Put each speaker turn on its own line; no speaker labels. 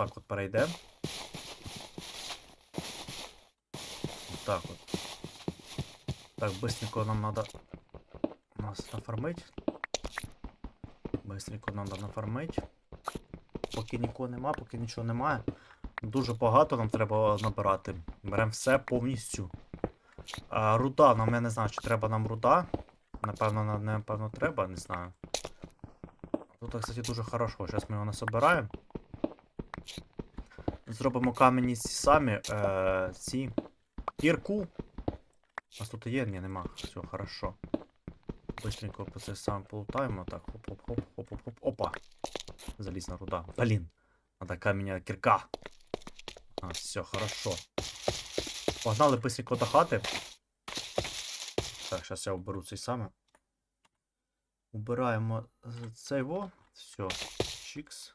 отак от перейдемо. Так от. Так, быстренько нам надо нас нафармить. Быстренько надо нафармить. Поки нікого нема, поки нічого немає. Дуже багато нам треба набирати. Беремо все повністю. А, руда, нам я не знаю, чи треба нам руда. Напевно, на- напевно, треба, не знаю. Тут, кстати, дуже хорошо. Зараз ми його насобираємо. Зробимо камені самі. Е, ці. Кірку. У нас тут є? Ні, нема. Все, хорошо. Быстренько по це саме полутаємо. Так, хоп-хоп-хоп-хоп-хоп-хоп. Опа! Залізна руда. Блін. Надо каменя кірка. А, все, хорошо. Погнали быстренько до хати. Так, зараз я уберу цей саме. Убираємо цей во. Все. Чікс.